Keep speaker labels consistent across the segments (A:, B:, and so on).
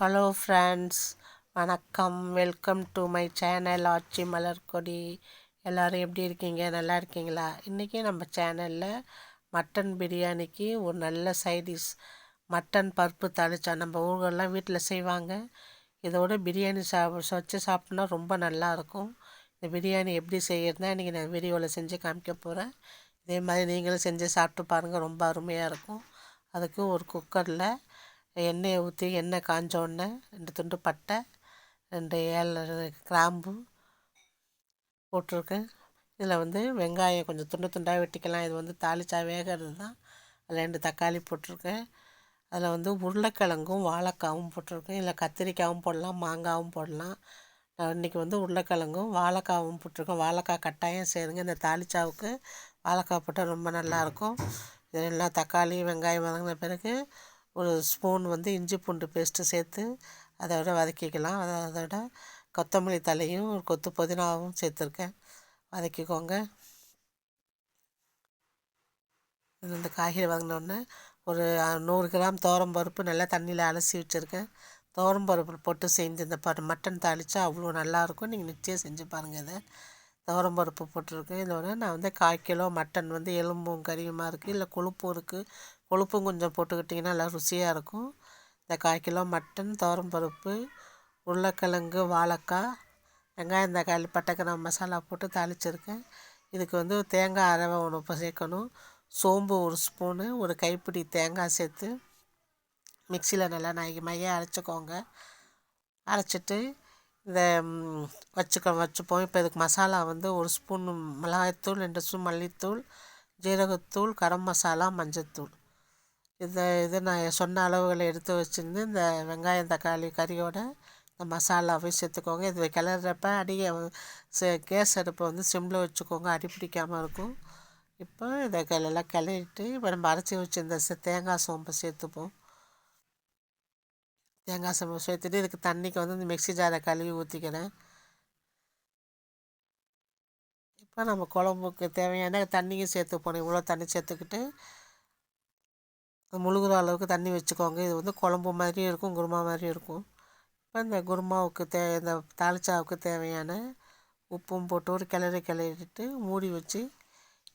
A: hello friends வணக்கம் welcome to my channel ஆட்சி மலர் கொடி எல்லோரும் எப்படி இருக்கீங்க நல்லா இருக்கீங்களா இன்றைக்கி நம்ம சேனலில் மட்டன் பிரியாணிக்கு ஒரு நல்ல சைடிஷ் மட்டன் பருப்பு தாளிச்சா நம்ம ஊர்களெலாம் வீட்டில் செய்வாங்க இதோட பிரியாணி சாப் வச்சு சாப்பிட்னா ரொம்ப நல்லாயிருக்கும் இந்த பிரியாணி எப்படி செய்யறதுனா இன்றைக்கி நான் வீடியோவில் செஞ்சு காமிக்க போகிறேன் இதே மாதிரி நீங்களும் செஞ்சு சாப்பிட்டு பாருங்கள் ரொம்ப அருமையாக இருக்கும் அதுக்கு ஒரு குக்கரில் எண்ணெயை ஊற்றி எண்ணெய் காஞ்ச உடனே ரெண்டு துண்டு பட்டை ரெண்டு ஏழு கிராம்பு போட்டிருக்கேன் இதில் வந்து வெங்காயம் கொஞ்சம் துண்டு துண்டாக வெட்டிக்கலாம் இது வந்து தாளிச்சா வேகிறது தான் அதில் ரெண்டு தக்காளி போட்டிருக்கேன் அதில் வந்து உருளைக்கிழங்கும் வாழைக்காவும் போட்டிருக்கேன் இல்லை கத்திரிக்காயும் போடலாம் மாங்காவும் போடலாம் இன்றைக்கி வந்து உருளைக்கிழங்கும் வாழைக்காவும் போட்டிருக்கேன் வாழைக்காய் கட்டாயம் சேருங்க இந்த தாளிச்சாவுக்கு வாழைக்காய் போட்டால் ரொம்ப நல்லாயிருக்கும் இதெல்லாம் தக்காளி வெங்காயம் வதங்கின பிறகு ஒரு ஸ்பூன் வந்து இஞ்சி பூண்டு பேஸ்ட்டு சேர்த்து அதோட வதக்கிக்கலாம் அதை அதோட கொத்தமல்லி தலையும் ஒரு கொத்து புதினாவும் சேர்த்துருக்கேன் வதக்கிக்கோங்க இந்த காய்கறி வாங்கினோடனே ஒரு நூறு கிராம் தோரம் பருப்பு நல்லா தண்ணியில் அலசி வச்சுருக்கேன் தோரம் பருப்பு போட்டு செஞ்சு இந்த ப மட்டன் தாளித்தா அவ்வளோ நல்லாயிருக்கும் நீங்கள் நிச்சயம் செஞ்சு பாருங்கள் இதை தோரம் பருப்பு போட்டிருக்கேன் இதோட நான் வந்து கால் கிலோ மட்டன் வந்து எலும்பும் கறியுமாக இருக்குது இல்லை கொழுப்பும் இருக்குது கொழுப்பும் கொஞ்சம் போட்டுக்கிட்டிங்கன்னா நல்லா ருசியாக இருக்கும் இந்த கால் கிலோ மட்டன் பருப்பு உருளைக்கிழங்கு வாழைக்காய் வெங்காயம் தக்காளி பட்டைக்கிராம் மசாலா போட்டு தாளிச்சிருக்கேன் இதுக்கு வந்து தேங்காய் அரவை ஒன்று இப்போ சேர்க்கணும் சோம்பு ஒரு ஸ்பூனு ஒரு கைப்பிடி தேங்காய் சேர்த்து மிக்சியில் நல்லா நாய்க்கு மைய அரைச்சிக்கோங்க அரைச்சிட்டு இந்த வச்சுக்க வச்சுப்போம் இப்போ இதுக்கு மசாலா வந்து ஒரு ஸ்பூன் மிளகாய்த்தூள் ரெண்டு ஸ்பூன் மல்லித்தூள் ஜீரகத்தூள் கரம் மசாலா மஞ்சத்தூள் இந்த இது நான் சொன்ன அளவுகளை எடுத்து வச்சுருந்து இந்த வெங்காயம் தக்காளி கறியோட இந்த மசாலாவையும் சேர்த்துக்கோங்க இது கிளறப்ப அடியை கேஸ் அடுப்பை வந்து சிம்மில் வச்சுக்கோங்க அடி பிடிக்காமல் இருக்கும் இப்போ இதை எல்லாம் கிளறிட்டு இப்போ நம்ம அரைச்சி வச்சுருந்த தேங்காய் சோம்பு சேர்த்துப்போம் தேங்காய் சோம்பு சேர்த்துட்டு இதுக்கு தண்ணிக்கு வந்து இந்த மிக்சி ஜாரை கழுவி ஊற்றிக்கிறேன் இப்போ நம்ம குழம்புக்கு தேவையான தண்ணியும் சேர்த்துப்போம் இவ்வளோ தண்ணி சேர்த்துக்கிட்டு முழுகிற அளவுக்கு தண்ணி வச்சுக்கோங்க இது வந்து குழம்பு மாதிரியும் இருக்கும் குருமா மாதிரியும் இருக்கும் இப்போ இந்த குருமாவுக்கு தே இந்த தாளிச்சாவுக்கு தேவையான உப்பும் போட்டு ஒரு கிளறி கிளறிட்டு மூடி வச்சு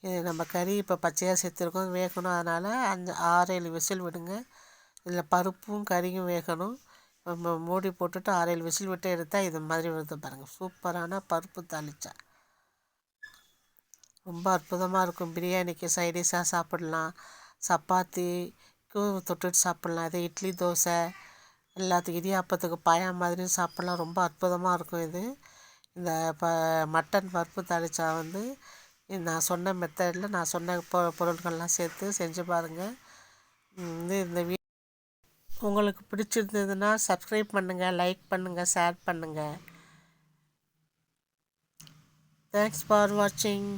A: இது நம்ம கறி இப்போ பச்சையாக சேர்த்துருக்கோம் வேகணும் அதனால் அஞ்சு ஆறு ஏழு விசில் விடுங்க இதில் பருப்பும் கறியும் வேகணும் நம்ம மூடி போட்டுட்டு ஆறேழு விசில் விட்டு எடுத்தால் இது மாதிரி வருது பாருங்கள் சூப்பரான பருப்பு தாளிச்சா ரொம்ப அற்புதமாக இருக்கும் பிரியாணிக்கு சைடிஷாக சாப்பிடலாம் சப்பாத்திக்கும் தொட்டுட்டு சாப்பிட்லாம் இது இட்லி தோசை எல்லாத்துக்கும் இடியாப்பத்துக்கு பாயா மாதிரியும் சாப்பிட்லாம் ரொம்ப அற்புதமாக இருக்கும் இது இந்த இப்போ மட்டன் பருப்பு தாளிச்சா வந்து நான் சொன்ன மெத்தடில் நான் சொன்ன பொ பொருட்கள்லாம் சேர்த்து செஞ்சு பாருங்கள் வந்து இந்த வீ உங்களுக்கு பிடிச்சிருந்ததுன்னா சப்ஸ்கிரைப் பண்ணுங்கள் லைக் பண்ணுங்கள் ஷேர் பண்ணுங்கள் தேங்க்ஸ் ஃபார் வாட்சிங்